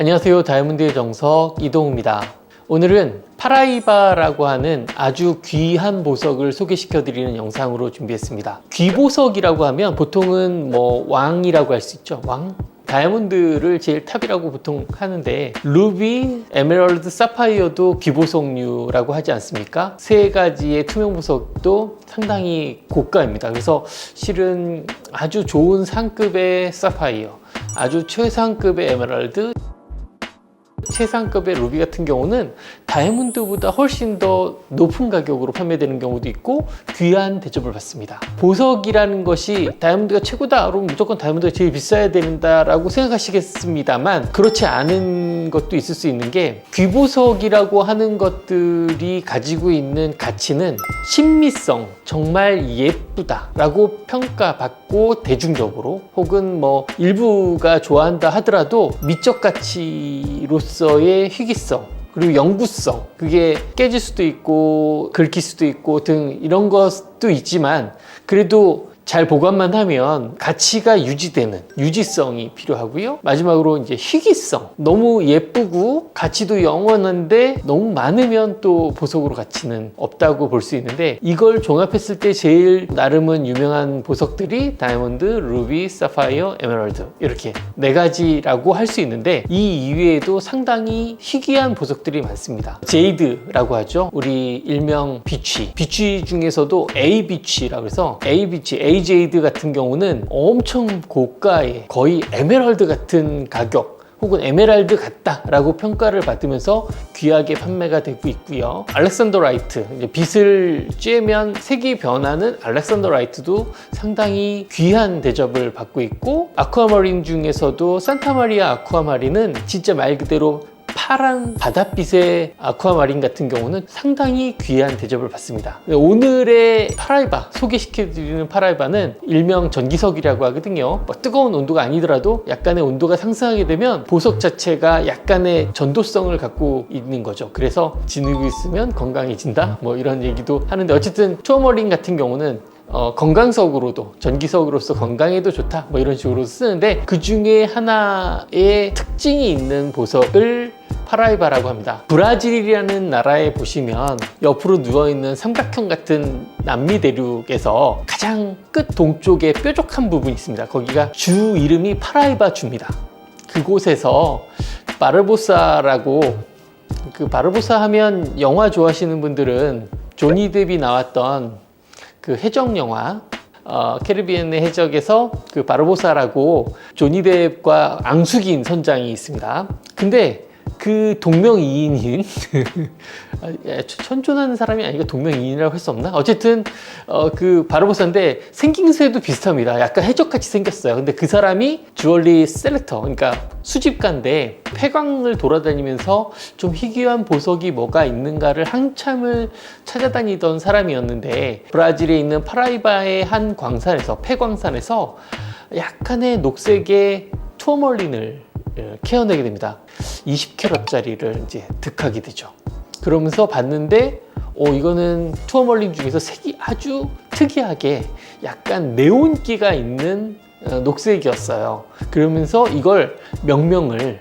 안녕하세요. 다이아몬드의 정석 이동우입니다. 오늘은 파라이바라고 하는 아주 귀한 보석을 소개시켜 드리는 영상으로 준비했습니다. 귀보석이라고 하면 보통은 뭐 왕이라고 할 수 있죠. 왕? 다이아몬드를 제일 탑이라고 보통 하는데 루비, 에메랄드, 사파이어도 귀보석류라고 하지 않습니까? 세 가지의 투명 보석도 상당히 고가입니다. 그래서 실은 아주 좋은 상급의 사파이어, 아주 최상급의 에메랄드, 최상급의 루비 같은 경우는 다이아몬드보다 훨씬 더 높은 가격으로 판매되는 경우도 있고 귀한 대접을 받습니다. 보석이라는 것이 다이아몬드가 최고다. 그럼 무조건 다이아몬드가 제일 비싸야 된다라고 생각하시겠습니다만 그렇지 않은 것도 있을 수 있는 게 귀보석이라고 하는 것들이 가지고 있는 가치는 신미성, 정말 예쁘다라고 평가받고 대중적으로 혹은 뭐 일부가 좋아한다 하더라도 미적 가치로서 의 희귀성 그리고 영구성 그게 깨질 수도 있고 긁힐 수도 있고 등 이런 것도 있지만 그래도 잘 보관만 하면 가치가 유지되는 유지성이 필요하고요. 마지막으로 이제 희귀성. 너무 예쁘고 가치도 영원한데 너무 많으면 또 보석으로 가치는 없다고 볼 수 있는데 이걸 종합했을 때 제일 나름은 유명한 보석들이 다이아몬드, 루비, 사파이어, 에메랄드 이렇게 네 가지라고 할 수 있는데 이 이외에도 상당히 희귀한 보석들이 많습니다. 제이드라고 하죠. 우리 일명 비취. 비취 중에서도 A 비취라고 해서 A 비취, A 제이드 같은 경우는 엄청 고가의 거의 에메랄드 같은 가격 혹은 에메랄드 같다라고 평가를 받으면서 귀하게 판매가 되고 있고요. 알렉산더 라이트, 빛을 쬐면 색이 변하는 알렉산더 라이트도 상당히 귀한 대접을 받고 있고 아쿠아마린 중에서도 산타마리아 아쿠아마린은 진짜 말 그대로 파란 바닷빛의 아쿠아마린 같은 경우는 상당히 귀한 대접을 받습니다. 오늘의 파라이바 소개시켜드리는 파라이바는 일명 전기석이라고 하거든요. 뭐 뜨거운 온도가 아니더라도 약간의 온도가 상승하게 되면 보석 자체가 약간의 전도성을 갖고 있는 거죠. 그래서 지니고 있으면 건강해진다. 뭐 이런 얘기도 하는데 어쨌든 투어머린 같은 경우는 어, 건강석으로도 전기석으로서 건강에도 좋다 뭐 이런 식으로 쓰는데 그 중에 하나의 특징이 있는 보석을 파라이바라고 합니다. 브라질이라는 나라에 보시면 옆으로 누워있는 삼각형 같은 남미 대륙에서 가장 끝 동쪽에 뾰족한 부분이 있습니다. 거기가 주 이름이 파라이바 주입니다. 그곳에서 바르보사라고 그 바르보사 하면 영화 좋아하시는 분들은 조니 뎁이 나왔던 그 해적 영화 어, 캐리비안의 해적에서 그 바르보사라고 조니 뎁과 앙숙인 선장이 있습니다. 근데 그 동명이인인 아, 천존하는 사람이 아니고 동명이인이라고 할 수 없나? 어쨌든 어, 그 바르보사인데 생김새도 비슷합니다. 약간 해적같이 생겼어요. 근데 그 사람이 주얼리 셀렉터, 그러니까 수집가인데 폐광을 돌아다니면서 좀 희귀한 보석이 뭐가 있는가를 한참을 찾아다니던 사람이었는데 브라질에 있는 파라이바의 한 광산에서 폐광산에서 약간의 녹색의 투어멀린을 예, 캐어내게 됩니다. 20캐럿짜리를 이제 득하게 되죠. 그러면서 봤는데, 오, 이거는 투어멀린 중에서 색이 아주 특이하게 약간 네온기가 있는 어, 녹색이었어요. 그러면서 이걸 명명을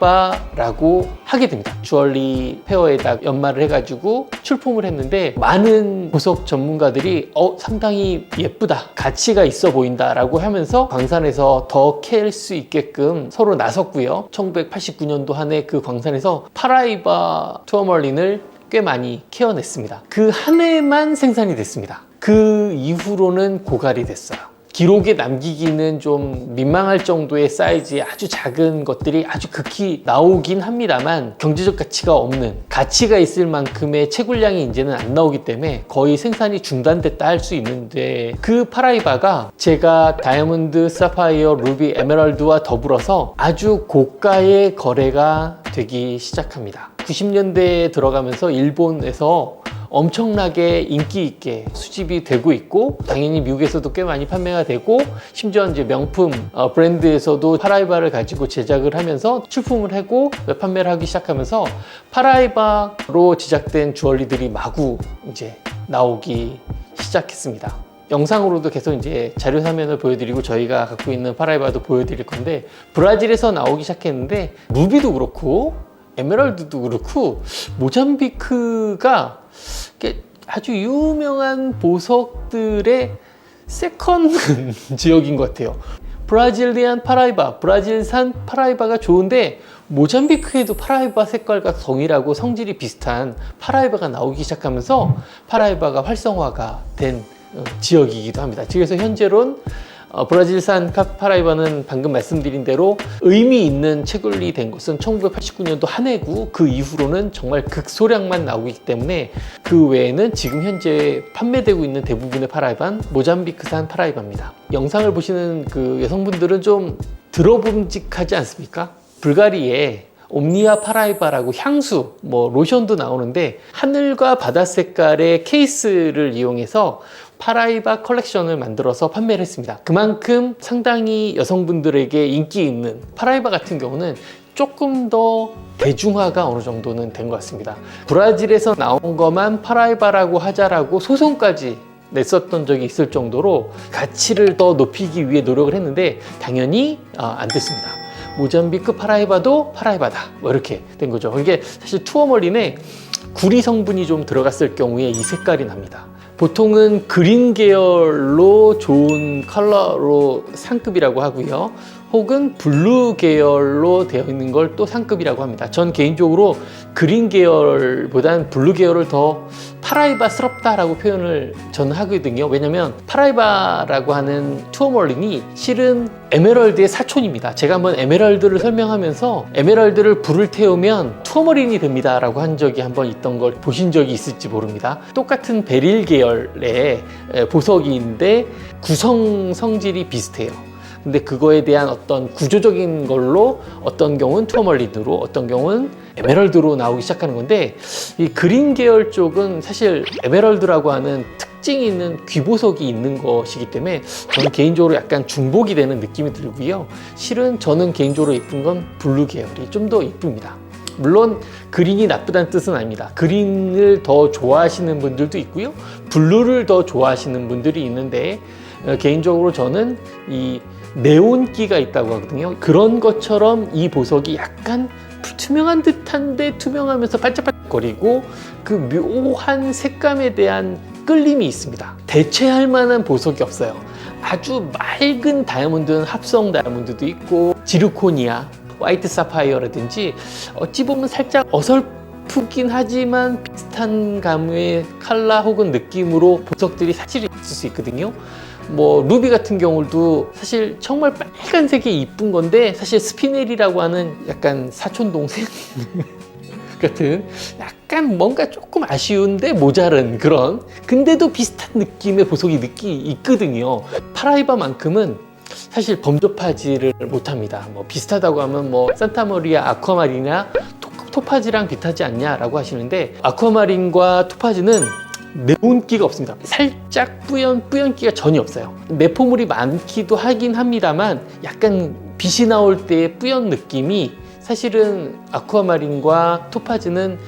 파라이바라고 하게 됩니다. 주얼리 페어에다 연말을 해가지고 출품을 했는데 많은 보석 전문가들이 어 상당히 예쁘다, 가치가 있어 보인다라고 하면서 광산에서 더 캘 수 있게끔 서로 나섰고요. 1989년도 한 해 그 광산에서 파라이바 투어멀린을 꽤 많이 케어냈습니다. 그 한 해만 생산이 됐습니다. 그 이후로는 고갈이 됐어요. 기록에 남기기는 좀 민망할 정도의 사이즈의 아주 작은 것들이 아주 극히 나오긴 합니다만 경제적 가치가 없는 가치가 있을 만큼의 채굴량이 이제는 안 나오기 때문에 거의 생산이 중단됐다 할 수 있는데 그 파라이바가 제가 다이아몬드, 사파이어, 루비, 에메랄드와 더불어서 아주 고가의 거래가 되기 시작합니다. 90년대에 들어가면서 일본에서 엄청나게 인기 있게 수집이 되고 있고 당연히 미국에서도 꽤 많이 판매가 되고 심지어 이제 명품 어, 브랜드에서도 파라이바를 가지고 제작을 하면서 출품을 하고 판매를 하기 시작하면서 파라이바로 제작된 주얼리들이 마구 이제 나오기 시작했습니다. 영상으로도 계속 이제 자료 화면을 보여드리고 저희가 갖고 있는 파라이바도 보여드릴 건데 브라질에서 나오기 시작했는데 루비도 그렇고 에메랄드도 그렇고 모잠비크가 아주 유명한 보석들의 세컨 지역인 것 같아요. 브라질리안 파라이바, 브라질산 파라이바가 좋은데 모잠비크에도 파라이바 색깔과 동일하고 성질이 비슷한 파라이바가 나오기 시작하면서 파라이바가 활성화가 된 어, 지역이기도 합니다. 그래서 현재론 어, 브라질산 카- 파라이바는 방금 말씀드린 대로 의미 있는 채굴이 된 것은 1989년도 한 해고 그 이후로는 정말 극소량만 나오기 때문에 그 외에는 지금 현재 판매되고 있는 대부분의 파라이바는 모잠비크산 파라이바입니다. 영상을 보시는 그 여성분들은 좀 들어봄직하지 않습니까? 불가리에 옴니아 파라이바라고 향수, 뭐 로션도 나오는데 하늘과 바다 색깔의 케이스를 이용해서 파라이바 컬렉션을 만들어서 판매를 했습니다. 그만큼 상당히 여성분들에게 인기 있는 파라이바 같은 경우는 조금 더 대중화가 어느 정도는 된 것 같습니다. 브라질에서 나온 것만 파라이바라고 하자라고 소송까지 냈었던 적이 있을 정도로 가치를 더 높이기 위해 노력을 했는데 당연히 아, 안 됐습니다. 모잠비크 파라이바도 파라이바다 뭐 이렇게 된 거죠. 이게 사실 투어멀린에 구리 성분이 좀 들어갔을 경우에 이 색깔이 납니다. 보통은 그린 계열로 좋은 컬러로 상급이라고 하고요. 혹은 블루 계열로 되어 있는 걸 또 상급이라고 합니다. 전 개인적으로 그린 계열보단 블루 계열을 더 파라이바스럽다라고 표현을 저는 하거든요. 왜냐면 파라이바라고 하는 투어멀린이 실은 에메랄드의 사촌입니다. 제가 한번 에메랄드를 설명하면서 에메랄드를 불을 태우면 투어멀린이 됩니다 라고 한 적이 한번 있던 걸 보신 적이 있을지 모릅니다. 똑같은 베릴 계열의 에, 보석인데 구성 성질이 비슷해요. 근데 그거에 대한 어떤 구조적인 걸로 어떤 경우는 투어멀린으로 어떤 경우는 에메랄드로 나오기 시작하는 건데 이 그린 계열 쪽은 사실 에메랄드라고 하는 특 징이 있는 귀보석이 있는 것이기 때문에 저는 개인적으로 약간 중복이 되는 느낌이 들고요. 실은 저는 개인적으로 예쁜 건 블루 계열이 좀 더 예쁩니다. 물론 그린이 나쁘다는 뜻은 아닙니다. 그린을 더 좋아하시는 분들도 있고요. 블루를 더 좋아하시는 분들이 있는데 어, 개인적으로 저는 이 네온기가 있다고 하거든요. 그런 것처럼 이 보석이 약간 투명한 듯한데 투명하면서 반짝반짝거리고 그 묘한 색감에 대한 끌림이 있습니다. 대체할 만한 보석이 없어요. 아주 맑은 다이아몬드는 합성 다이아몬드도 있고 지르코니아, 화이트 사파이어라든지 어찌 보면 살짝 어설프긴 하지만 비슷한 감의 컬러 혹은 느낌으로 보석들이 사실 있을 수 있거든요. 뭐 루비 같은 경우도 사실 정말 빨간색이 이쁜 건데 사실 스피넬이라고 하는 약간 사촌 동생 같은 약간 뭔가 조금 아쉬운데 모자른 그런 근데도 비슷한 느낌의 보석이 느끼 있거든요. 파라이바만큼은 사실 범접하지를 못합니다. 뭐 비슷하다고 하면 뭐 산타머리아 아쿠아마린이나 토- 토파지랑 비슷하지 않냐라고 하시는데 아쿠아마린과 토파지는 네온기가 없습니다. 살짝 뿌연 뿌연기가 전혀 없어요. 내포물이 많기도 하긴 합니다만 약간 빛이 나올 때의 뿌연 느낌이 사실은 아쿠아마린과 토파즈는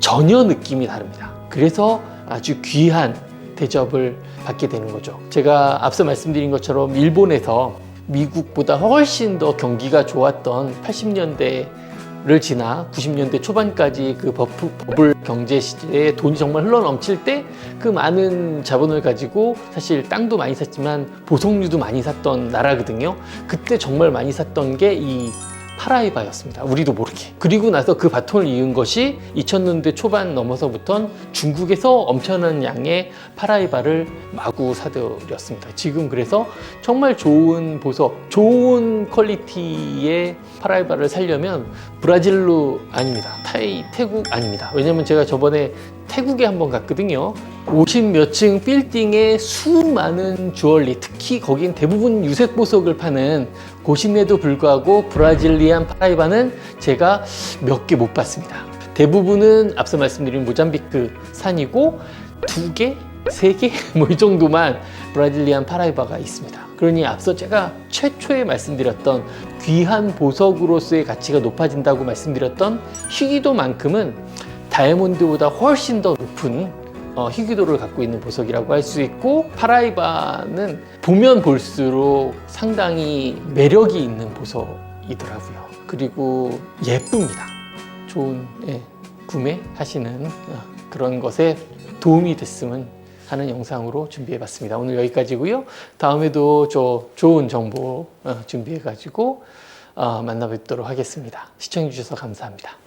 전혀 느낌이 다릅니다. 그래서 아주 귀한 대접을 받게 되는 거죠. 제가 앞서 말씀드린 것처럼 일본에서 미국보다 훨씬 더 경기가 좋았던 80년대를 지나 90년대 초반까지 그 버프, 버블 경제 시대에 돈이 정말 흘러 넘칠 때 그 많은 자본을 가지고 사실 땅도 많이 샀지만 보석류도 많이 샀던 나라거든요. 그때 정말 많이 샀던 게이 파라이바였습니다. 우리도 모르게. 그리고 나서 그 바톤을 이은 것이 2000년대 초반 넘어서부턴 중국에서 엄청난 양의 파라이바를 마구 사들였습니다. 지금 그래서 정말 좋은 보석, 좋은 퀄리티의 파라이바를 살려면 브라질로 아닙니다. 타이, 태국 아닙니다. 왜냐면 제가 저번에 태국에 한 번 갔거든요. 50몇 층 빌딩에 수많은 주얼리, 특히 거긴 대부분 유색 보석을 파는 곳인데도 불구하고 브라질리안 파라이바는 제가 몇 개 못 봤습니다. 대부분은 앞서 말씀드린 모잠비크 산이고 두 개, 세 개 뭐 이 정도만 브라질리안 파라이바가 있습니다. 그러니 앞서 제가 최초에 말씀드렸던 귀한 보석으로서의 가치가 높아진다고 말씀드렸던 희귀도만큼은 다이아몬드보다 훨씬 더 높은 어, 희귀도를 갖고 있는 보석이라고 할 수 있고 파라이바는 보면 볼수록 상당히 매력이 있는 보석이더라고요. 그리고 예쁩니다. 좋은 예, 구매하시는 어, 그런 것에 도움이 됐으면 하는 영상으로 준비해봤습니다. 오늘 여기까지고요. 다음에도 저 좋은 정보 어, 준비해가지고 어, 만나뵙도록 하겠습니다. 시청해주셔서 감사합니다.